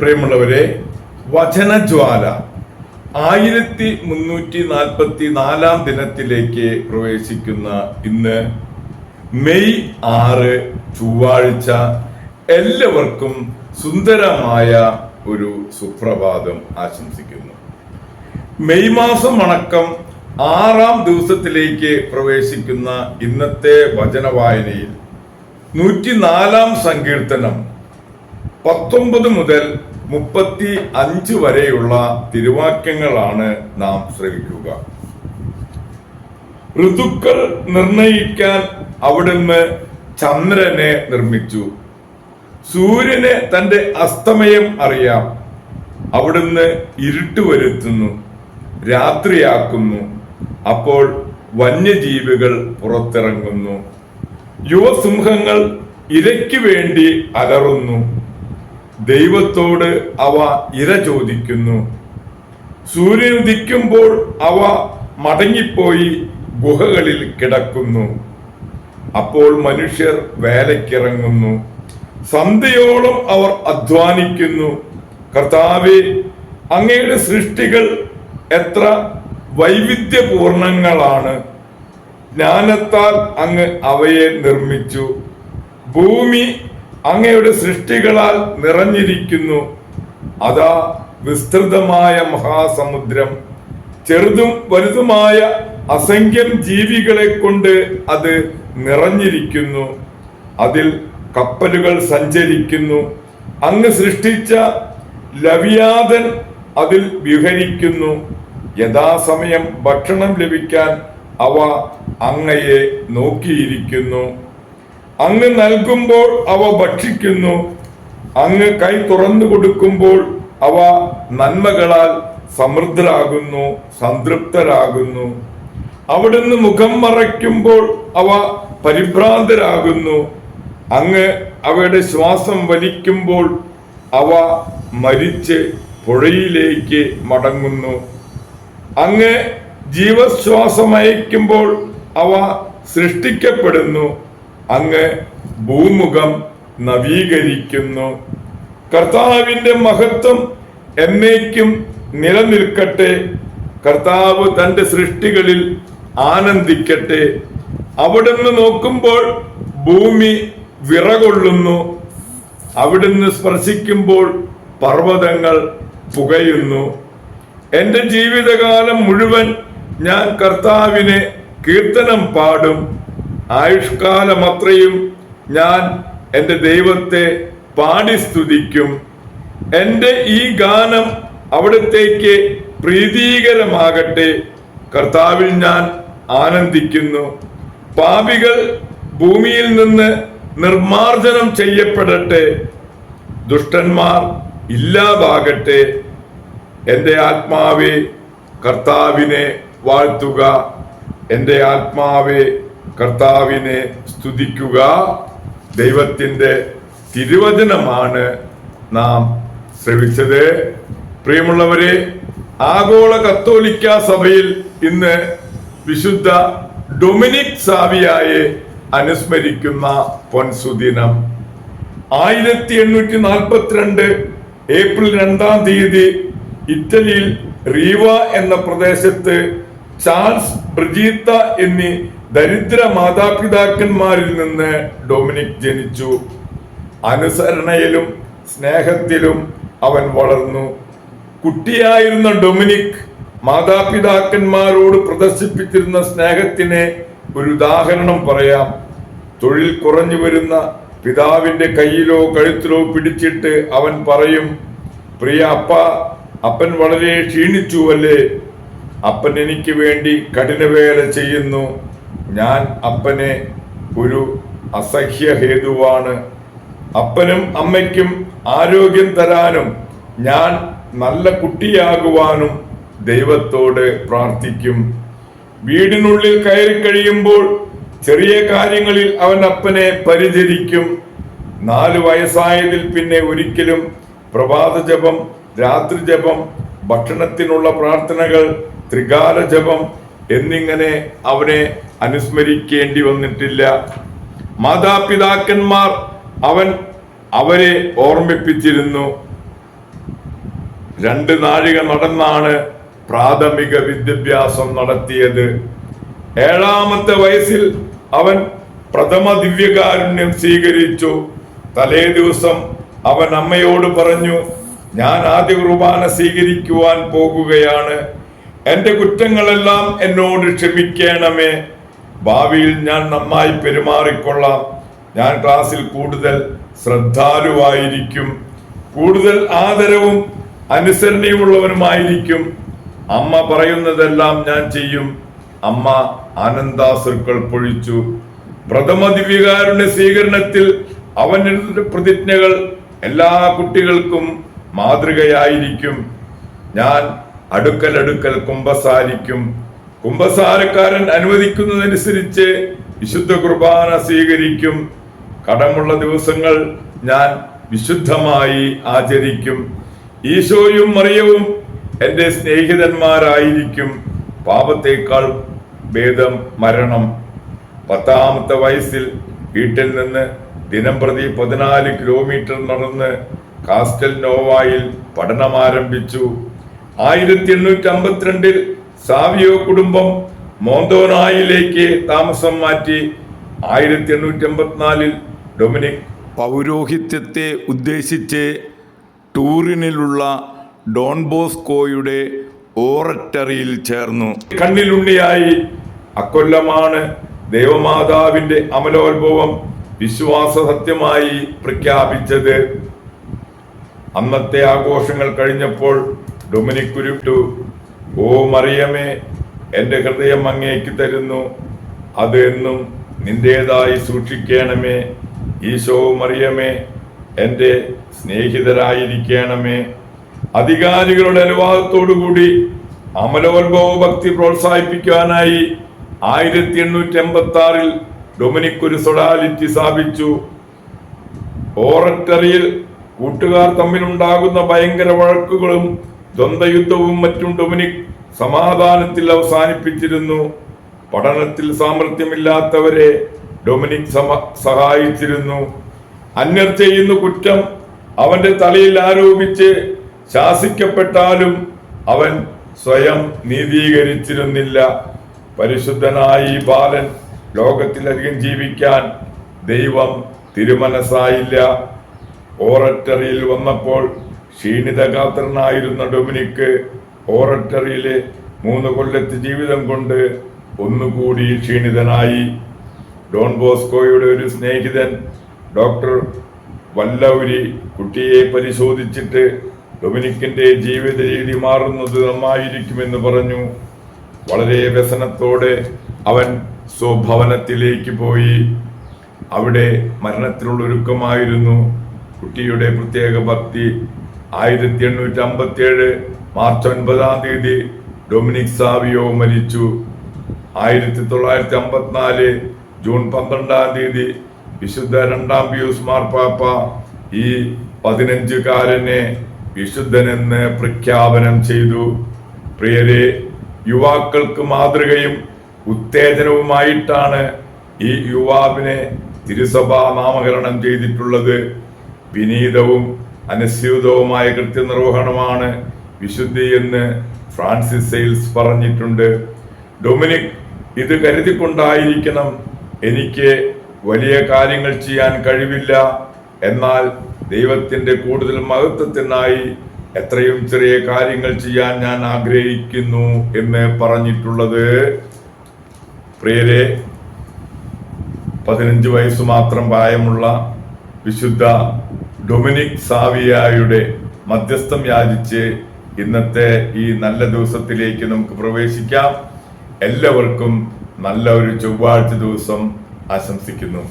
പ്രിയമുള്ളവരെ വചനജ്വാല ആയിരത്തി മുന്നൂറ്റി നാൽപ്പത്തി നാലാം ദിനത്തിലേക്ക് പ്രവേശിക്കുന്ന ഇന്ന് മെയ് ആറ് ചൊവ്വാഴ്ച എല്ലാവർക്കും സുന്ദരമായ ഒരു സുപ്രഭാതം ആശംസിക്കുന്നു. മെയ് മാസം അടക്കം ആറാം ദിവസത്തിലേക്ക് പ്രവേശിക്കുന്ന ഇന്നത്തെ വചന വായനയിൽ നൂറ്റിനാലാം സങ്കീർത്തനം പത്തൊമ്പത് മുതൽ മുപ്പത്തി അഞ്ച് വരെയുള്ള തിരുവാക്യങ്ങളാണ് നാം ശ്രവിക്കുക. ഋതുക്കൾ നിർണയിക്കാൻ അവിടുന്ന് ചന്ദ്രനെ നിർമ്മിച്ചു. സൂര്യനെ തന്റെ അസ്തമയം അറിയാം. അവിടുന്ന് ഇരുട്ട് വരുത്തുന്നു രാത്രിയാക്കുന്നു. അപ്പോൾ വന്യജീവികൾ പുറത്തിറങ്ങുന്നു. യുവസിംഹങ്ങൾ ഇരയ്ക്ക് വേണ്ടി അലറുന്നു. ദൈവത്തോട് അവ ഇര ചോദിക്കുന്നു. സൂര്യൻ ഉദിക്കുമ്പോൾ അവ മടങ്ങിപ്പോയി ഗുഹകളിൽ കിടക്കുന്നു. അപ്പോൾ മനുഷ്യർ വേലയ്ക്കിറങ്ങുന്നു. സന്ധ്യയോളം അവർ അധ്വാനിക്കുന്നു. കർത്താവെ അങ്ങയുടെ സൃഷ്ടികൾ എത്ര വൈവിധ്യപൂർണങ്ങളാണ്. ജ്ഞാനത്താൽ അങ്ങ് അവയെ നിർമ്മിച്ചു. ഭൂമി അങ്ങയുടെ സൃഷ്ടികളാൽ നിറഞ്ഞിരിക്കുന്നു. അതാ വിസ്തൃതമായ മഹാസമുദ്രം. ചെറുതും വലുതുമായ അസംഖ്യം ജീവികളെ കൊണ്ട് അത് നിറഞ്ഞിരിക്കുന്നു. അതിൽ കപ്പലുകൾ സഞ്ചരിക്കുന്നു. അങ്ങ് സൃഷ്ടിച്ച ലവിയാതൻ അതിൽ വിഹരിക്കുന്നു. യഥാസമയം ഭക്ഷണം ലഭിക്കാൻ അവ അങ്ങയെ നോക്കിയിരിക്കുന്നു. അങ്ങ് നൽകുമ്പോൾ അവ ഭക്ഷിക്കുന്നു. അങ്ങ് കൈ തുറന്നു കൊടുക്കുമ്പോൾ അവ നന്മകളാൽ സമൃദ്ധരാകുന്നു സംതൃപ്തരാകുന്നു. അവിടുന്ന് മുഖം മറയ്ക്കുമ്പോൾ അവ പരിഭ്രാന്തരാകുന്നു. അങ്ങ് അവയുടെ ശ്വാസം വലിക്കുമ്പോൾ അവ മരിച്ച് പുഴയിലേക്ക് മടങ്ങുന്നു. അങ്ങ് ജീവശ്വാസമയക്കുമ്പോൾ അവ സൃഷ്ടിക്കപ്പെടുന്നു. അങ്ങ് ഭൂമുഖം നവീകരിക്കുന്നു. കർത്താവിന്റെ മഹത്വം എന്നേക്കും നിലനിൽക്കട്ടെ. കർത്താവ് തന്റെ സൃഷ്ടികളിൽ ആനന്ദിക്കട്ടെ. അവിടുന്ന് നോക്കുമ്പോൾ ഭൂമി വിറകൊള്ളുന്നു. അവിടുന്ന് സ്പർശിക്കുമ്പോൾ പർവതങ്ങൾ പുകയുന്നു. എന്റെ ജീവിതകാലം മുഴുവൻ ഞാൻ കർത്താവിനെ കീർത്തനം പാടും. ആയുഷ്കാലമത്രയും ഞാൻ എന്റെ ദൈവത്തെ പാടി സ്തുതിക്കും. എന്റെ ഈ ഗാനം അവിടത്തേക്ക് പ്രീതികരമാകട്ടെ. കർത്താവിൽ ഞാൻ ആനന്ദിക്കുന്നു. പാപികൾ ഭൂമിയിൽ നിന്ന് നിർമാർജനം ചെയ്യപ്പെടട്ടെ. ദുഷ്ടന്മാർ ഇല്ലാതാകട്ടെ. എന്റെ ആത്മാവെ കർത്താവിനെ വാഴ്ത്തുക. എന്റെ ആത്മാവെ കർത്താവിനെ സ്തുതിക്കുക. ദൈവത്തിന്റെ തിരുവചനമാണ് നാം ശ്രവിച്ചത്. പ്രിയമുള്ളവരെ ആഗോള കത്തോലിക്ക സഭയിൽ ഇന്ന് വിശുദ്ധ ഡൊമിനിക് സാവിയായെ അനുസ്മരിക്കുന്ന പൊൻസുദിനം ആയിരത്തി എണ്ണൂറ്റി നാൽപ്പത്തിരണ്ട് ഏപ്രിൽ രണ്ടാം തീയതി ഇറ്റലിയിൽ റീവ എന്ന പ്രദേശത്ത് ചാൾസ് ബ്രിജീത്ത എന്നീ ദരിദ്ര മാതാപിതാക്കന്മാരിൽ നിന്ന് ഡൊമിനിക് ജനിച്ചു. അനുസരണയിലും സ്നേഹത്തിലും അവൻ വളർന്നു. കുട്ടിയായിരുന്ന ഡൊമിനിക് മാതാപിതാക്കന്മാരോട് പ്രദർശിപ്പിച്ചിരുന്ന സ്നേഹത്തിന് ഒരു ഉദാഹരണം പറയാം. തൊഴിൽ കുറഞ്ഞു വരുന്ന പിതാവിന്റെ കയ്യിലോ കഴുത്തിലോ പിടിച്ചിട്ട് അവൻ പറയും പ്രിയ അപ്പ അപ്പൻ വളരെ ക്ഷീണിച്ചു അല്ലേ? അപ്പൻ എനിക്ക് വേണ്ടി കഠിനവേല ചെയ്യുന്നു. ഞാൻ അപ്പനെ ഒരു അസഹ്യ ഹേതുവാണ്. അപ്പനും അമ്മയ്ക്കും ആരോഗ്യം തരാനും ഞാൻ നല്ല കുട്ടിയാകുവാനും ദൈവത്തോട് പ്രാർത്ഥിക്കും. വീടിനുള്ളിൽ കയറി കഴിയുമ്പോൾ ചെറിയ കാര്യങ്ങളിൽ അവൻ അപ്പനെ പരിചരിക്കും. നാല് വയസ്സായതിൽ പിന്നെ ഒരിക്കലും പ്രഭാത ജപം രാത്രി ജപം ഭക്ഷണത്തിനുള്ള പ്രാർത്ഥനകൾ ത്രികാല ജപം എന്നിങ്ങനെ അവനെ അനുസ്മരിക്കേണ്ടി വന്നിട്ടില്ല. മാതാപിതാക്കന്മാർ അവൻ അവരെ ഓർമ്മിപ്പിച്ചിരുന്നു. രണ്ട് നാഴിക നടന്നാണ് പ്രാഥമിക വിദ്യാഭ്യാസം നടത്തിയത്. ഏഴാമത്തെ വയസ്സിൽ അവൻ പ്രഥമ ദിവ്യകാരുണ്യം സ്വീകരിച്ചു. തലേ ദിവസം അവൻ അമ്മയോട് പറഞ്ഞു ഞാൻ ആദ്യ കുർബാന സ്വീകരിക്കുവാൻ പോകുകയാണ്. എന്റെ കുറ്റങ്ങളെല്ലാം എന്നോട് ക്ഷമിക്കണമേ. ഭാവിയിൽ ഞാൻ നന്നായി പെരുമാറിക്കൊള്ളാം. ഞാൻ ക്ലാസ്സിൽ കൂടുതൽ ശ്രദ്ധാലുവായിരിക്കും. കൂടുതൽ ആദരവും അനുസരണയുമുള്ളവനുമായിരിക്കും. അമ്മ പറയുന്നതെല്ലാം ഞാൻ ചെയ്യും. അമ്മ ആനന്ദാസുക്കൾ പൊഴിച്ചു. പ്രഥമ ദിവ്യകാരുടെ സ്വീകരണത്തിൽ അവൻ പ്രതിജ്ഞകൾ എല്ലാ കുട്ടികൾക്കും മാതൃകയായിരിക്കും. ഞാൻ അടുക്കൽ അടുക്കൽ കുംഭസാരിക്കും കുംഭസാരക്കാരൻ അനുവദിക്കുന്നതനുസരിച്ച് വിശുദ്ധ കുർബാന സ്വീകരിക്കും. കടമുള്ള ദിവസങ്ങൾ ഞാൻ വിശുദ്ധമായി ആചരിക്കും. ഈശോയും മറിയവും എന്റെ സ്നേഹിതന്മാരായിരിക്കും. പാപത്തേക്കാൾ ഭേദം മരണം. പത്താമത്തെ വയസ്സിൽ വീട്ടിൽ നിന്ന് ദിനം പ്രതി പതിനാല് കിലോമീറ്റർ നടന്ന് കാസ്റ്റൽ നോവായിൽ പഠനം ആരംഭിച്ചു ആയിരത്തി എണ്ണൂറ്റി അമ്പത്തിരണ്ടിൽ സാവിയോ കുടുംബം മോന്തോനായിലേക്ക് താമസം മാറ്റി ആയിരത്തി എണ്ണൂറ്റി അമ്പത്തിനാലിൽ ഡൊമിനിക് പൗരോഹിത്യത്തെ ഉദ്ദേശിച്ച് ടൂറിനിലുള്ള ഡോൺ ബോസ്കോയുടെ ഓററ്ററിയിൽ ചേർന്നു. കണ്ണിലുണ്ണിയായി അക്കൊല്ലമാണ് ദേവമാതാവിന്റെ അമലോത്ഭവം വിശ്വാസ സത്യമായി പ്രഖ്യാപിച്ചത്. അന്നത്തെ ആഘോഷങ്ങൾ കഴിഞ്ഞപ്പോൾ ഡൊമിനിക് കുരുട്ടു ഓ മറിയമേ എന്റെ ഹൃദയം അങ്ങേക്ക് തരുന്നു. അത് എന്നും നിന്റേതായി സൂക്ഷിക്കണമേ. ഈശോ മറിയമേ എന്റെ സ്നേഹിതരായിരിക്കണമേ. അധികാരികളുടെ അനുവാദത്തോടുകൂടി അമലോത്ഭവ ഭക്തി പ്രോത്സാഹിപ്പിക്കാനായി ആയിരത്തി എണ്ണൂറ്റി എൺപത്തി ആറിൽ ഡൊമിനിക് ഒരു സൊഡാലിറ്റി സ്ഥാപിച്ചു. ഓററ്ററിയിൽ കൂട്ടുകാർ തമ്മിലുണ്ടാകുന്ന ഭയങ്കര വഴക്കുകളും ദ്വന്ദ്വയുദ്ധവും മറ്റും ഡൊമിനിക് സമാധാനത്തിൽ അവസാനിപ്പിച്ചിരുന്നു. പഠനത്തിൽ സാമർഥ്യമില്ലാത്തവരെ ഡൊമിനിക് സഹായിച്ചിരുന്നു. അന്യർ ചെയ്യുന്ന കുറ്റം അവന്റെ തലയിൽ ആരോപിച്ച് ശാസിക്കപ്പെട്ടാലും അവൻ സ്വയം നീതീകരിച്ചിരുന്നില്ല. പരിശുദ്ധനായി ബാലൻ ലോകത്തിലധികം ജീവിക്കാൻ ദൈവം തിരുമനസായില്ല ഓററ്ററിയിൽ വന്നപ്പോൾ ക്ഷീണിതഗാത്രനായിരുന്ന ഡൊമിനിക്ക് ഓറട്ടറിയിലെ മൂന്ന് കൊല്ലത്തെ ജീവിതം കൊണ്ട് ഒന്നുകൂടി ക്ഷീണിതനായി. ഡോൺ ബോസ്കോയുടെ ഒരു സ്നേഹിതൻ ഡോക്ടർ വല്ലൗരി കുട്ടിയെ പരിശോധിച്ചിട്ട് ഡൊമിനിക്കിന്റെ ജീവിത രീതി മാറുന്നത് നന്നായിരിക്കുമെന്ന് പറഞ്ഞു. വളരെ വ്യസനത്തോടെ അവൻ സ്വഭവനത്തിലേക്ക് പോയി. അവിടെ മരണത്തിനുള്ള ഒരുക്കമായിരുന്നു കുട്ടിയുടെ പ്രത്യേക ഭക്തി ആയിരത്തി എണ്ണൂറ്റി അമ്പത്തി ഏഴ് മാർച്ച് ഒൻപതാം തീയതി ഡൊമിനിക് സാവിയോ മരിച്ചു. ആയിരത്തി തൊള്ളായിരത്തി അമ്പത്തിനാല് ജൂൺ പന്ത്രണ്ടാം തീയതി വിശുദ്ധ രണ്ടാം പിയൂസ് മാർപ്പാപ്പ ഈ പതിനഞ്ചുകാരനെ വിശുദ്ധനെന്ന് പ്രഖ്യാപനം ചെയ്തു. പ്രിയരെ യുവാക്കൾക്ക് മാതൃകയും ഉത്തേജനവുമായിട്ടാണ് ഈ യുവാവിനെ തിരുസഭ നാമകരണം ചെയ്തിട്ടുള്ളത്. വിനീതവും അനുസ്യൂതവുമായ കൃത്യനിർവഹണമാണ് വിശുദ്ധി എന്ന് ഫ്രാൻസിസ് സെയിൽസ് പറഞ്ഞിട്ടുണ്ട്. ഡൊമിനിക് ഇത് കരുതിക്കൊണ്ടായിരിക്കണം എനിക്ക് വലിയ കാര്യങ്ങൾ ചെയ്യാൻ കഴിവില്ല. എന്നാൽ ദൈവത്തിന്റെ കൂടുതൽ മഹത്വത്തിനായി എത്രയും ചെറിയ കാര്യങ്ങൾ ചെയ്യാൻ ഞാൻ ആഗ്രഹിക്കുന്നു എന്ന് പറഞ്ഞിട്ടുള്ളത്. പ്രിയരെ പതിനഞ്ച് വയസ്സ് മാത്രം പ്രായമുള്ള വിശുദ്ധ ഡൊമിനിക് സാവിയായുടെ മധ്യസ്ഥം യാചിച്ച് ഇന്നത്തെ ഈ നല്ല ദിവസത്തിലേക്ക് നമുക്ക് പ്രവേശിക്കാം. എല്ലാവർക്കും നല്ല ഒരു ചൊവ്വാഴ്ച ദിവസം ആശംസിക്കുന്നു.